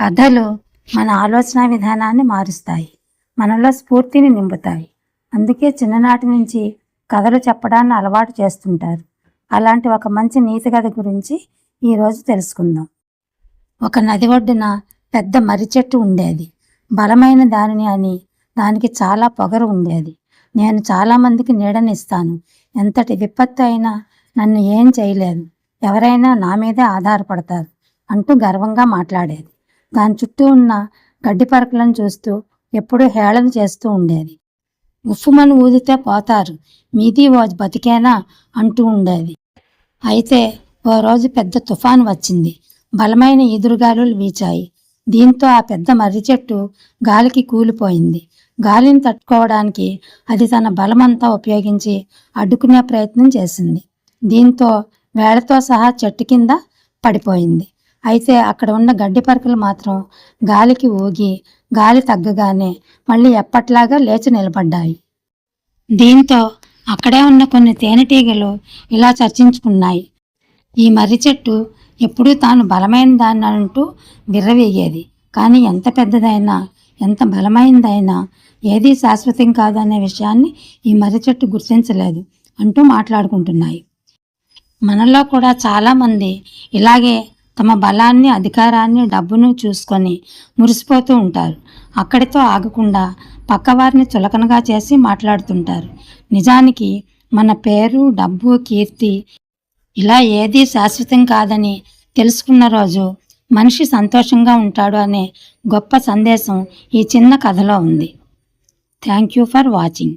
కథలు మన ఆలోచన విధానాన్ని మారుస్తాయి మనలో స్ఫూర్తిని నింపుతాయి. అందుకే చిన్ననాటి నుంచి కథలు చెప్పడాన్ని అలవాటు చేస్తుంటారు. అలాంటి ఒక మంచి నీతి కథ గురించి ఈరోజు తెలుసుకుందాం. ఒక నది ఒడ్డున పెద్ద మర్రి చెట్టు ఉండేది. బలమైన దానిని అని దానికి చాలా పొగరు ఉండేది. నేను చాలామందికి నీడనిస్తాను ఎంతటి విపత్తు అయినా నన్ను ఏం చేయలేదు. ఎవరైనా నా మీదే ఆధారపడతారు అంటూ గర్వంగా మాట్లాడేది. దాని చుట్టూ ఉన్న గడ్డి పరకలను చూస్తూ ఎప్పుడూ హేళన చేస్తూ ఉండేది. ఉఫ్ఫుమని ఊదితే పోతారు. మీది ఓ బతికేనా అంటూ ఉండేది. అయితే ఓ రోజు పెద్ద తుఫాను వచ్చింది. బలమైన ఈదురుగాలులు వీచాయి. దీంతో ఆ పెద్ద మర్రి చెట్టు గాలికి కూలిపోయింది. గాలిని తట్టుకోవడానికి అది తన బలమంతా ఉపయోగించి అడ్డుకునే ప్రయత్నం చేసింది. దీంతో వేళతో సహా చెట్టు కింద పడిపోయింది. అయితే అక్కడ ఉన్న గడ్డి పరకలు మాత్రం గాలికి ఊగి గాలి తగ్గగానే మళ్ళీ ఎప్పట్లాగా లేచి నిలబడ్డాయి. దీంతో అక్కడే ఉన్న కొన్ని తేనెటీగలు ఇలా చర్చించుకున్నాయి. ఈ మర్రి చెట్టు ఎప్పుడూ తాను బలమైన దాన్ని అంటూ విర్రవీగేది కానీ ఎంత పెద్దదైనా ఎంత బలమైనదైనా ఏదీ శాశ్వతం కాదనే విషయాన్ని ఈ మర్రి చెట్టు గుర్తించలేదు అంటూ మాట్లాడుకుంటున్నాయి. మనలో కూడా చాలామంది ఇలాగే తమ బలాన్ని అధికారాన్ని డబ్బును చూసుకొని మురిసిపోతూ ఉంటారు. అక్కడితో ఆగకుండా పక్కవారిని చులకనగా చేసి మాట్లాడుతుంటారు. నిజానికి మన పేరు డబ్బు కీర్తి ఇలా ఏదీ శాశ్వతం కాదని తెలుసుకున్న రోజు మనిషి సంతోషంగా ఉంటాడు అనే గొప్ప సందేశం ఈ చిన్న కథలో ఉంది. Thank you for watching.